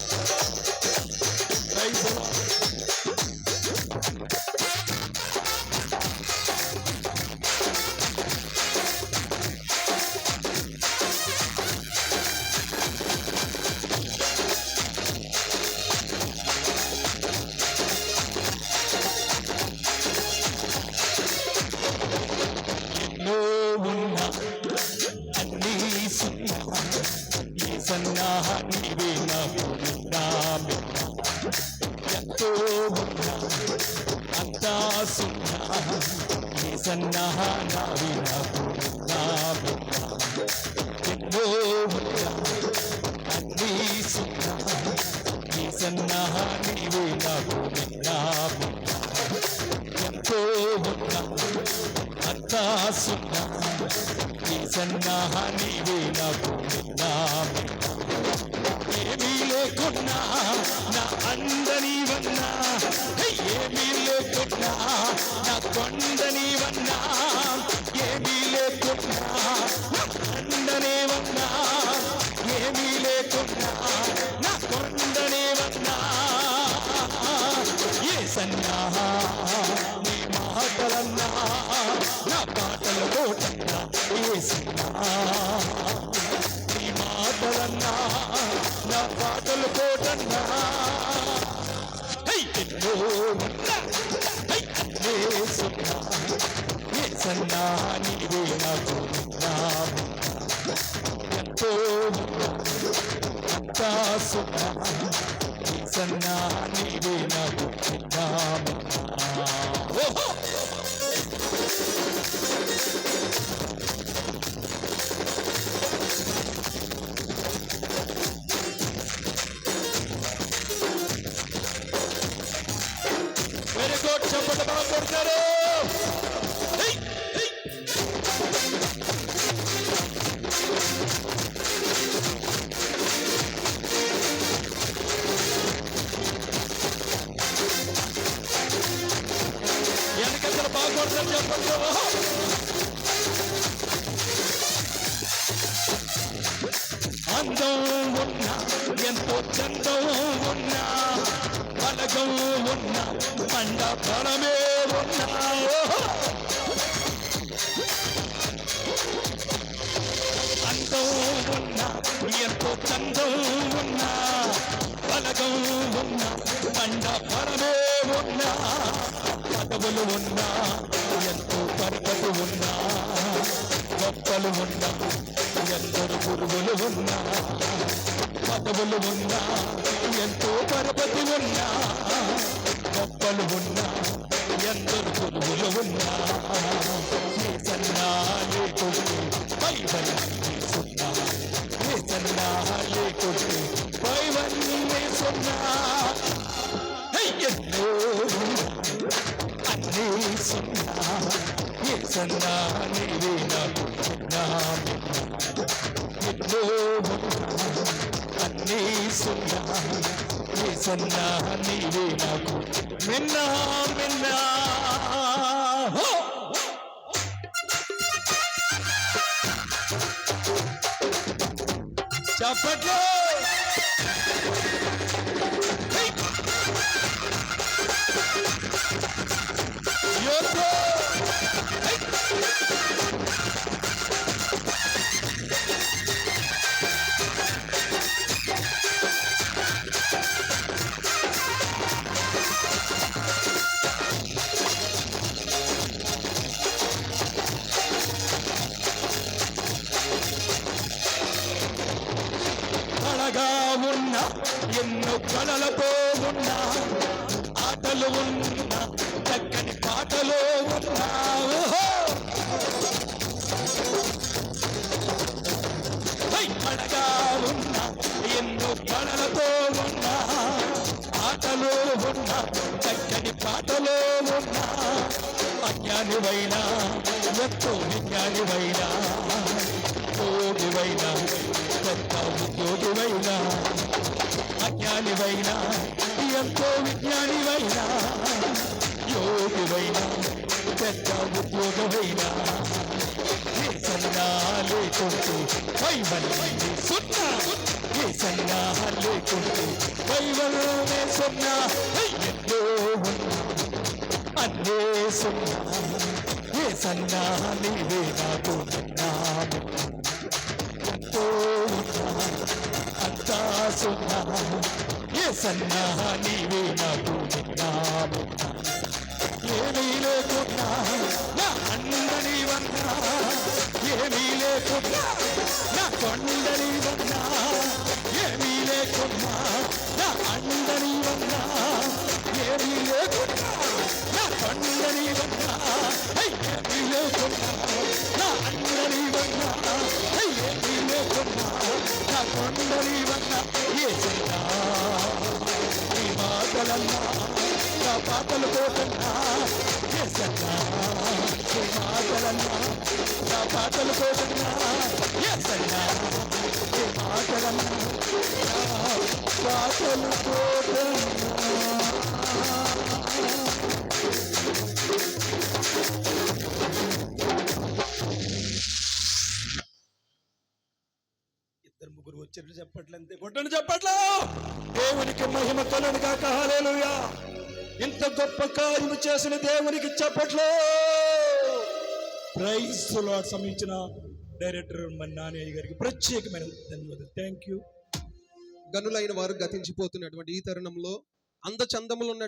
Sure. ఈ సన్నా ఎన్నో అన్నీ సున్నా ఈ నీవే నాకు ఎంతో ఉన్నా అంతా సున్నా నీవే నాకు ఏమీ లేకున్నా నా అందని వన్నా ఏమీ లేకున్నా నా ఏ నీవే నాకు ఎంతో సన్నా నీవే నాకు వెరీ గుడ్ చెప్పండి మనం కొడతారు. అందం ఉన్నా ఎంతో చందం ఉన్నా బలగం ఉన్నా పండ బలమే ఉన్నా అందం ఉన్నా ఎంతో చందం ఉన్నా గొప్పలు ఉన్నా ఎందరు గురువులు ఉన్నా పదవులు ఉన్నా ఎంతో పరపతి ఉన్నా గొప్పలు ఉన్నా ఎందరు గురువులు ఉన్నా ఏ సన్నా లేకుంటే పైవన్నీ సున్నా ఏ సన్నా లేకుంటే పైవన్నీ సున్నా. నీ సున్నా నీ సున్నా నీవే నాకు మిన్నా మిన్నా హో! ఉన్నా చక్కని పాటలో ఉన్నా అజ్ఞానివైనా ఎంతో విజ్ఞానివైనా యోగివైనా పెద్ద ఉద్యోగివైనా అజ్ఞానివైనా ఎంతో విజ్ఞానివైనా యోగివైనా పెద్ద ఉద్యోగమైనా ఏ సన్నా లేకుంటే పైవన్నీ సున్నా. ఏ సన్నా లేకుంటే బైబిల్లోనే సున్నా ఎన్నో అన్నే సున్నా ఏ సన్నా నీవే నాకు ఎంతో అంతా సున్నా. ఏ సన్నా నీవే నాకు ఏమీ లేకున్నా నా ఏమీ లేకున్నా నా కొండని అందరి వల్ల వన్నా ఏమీ లేకున్నా నా కొండని వన్నా ఏమీ లేకున్నా నా అందరి వల్ల హై, ఏమీ లేకున్నా నా కొండని వల్ల ఏ నీ మాటలన్నా నా పాటలు పోతున్నా ఎసన్నా ఈ మాటలన్నా నా పాటలు పోతున్నా ఎసన్నా ఈ మాటలన్నా ఇద్దరు ముగ్గురు వచ్చేట్లు చెప్పట్లంతే. కొట్టండి దేవునికి మహిమ కలుగు కాక హాలేలుయా ఇంత గొప్ప కార్యము చేసిన దేవునికి చెప్పట్లో. ప్రైజ్ లాడ్ సమీచిన డైరెక్టర్ మన నాన్నయ్య గారికి ప్రత్యేకమైన ధన్యవాదాలు. థ్యాంక్ యూ గనులైన వారు గతించిపోతున్నటువంటి ఈ తరుణంలో అందచందములు ఉన్న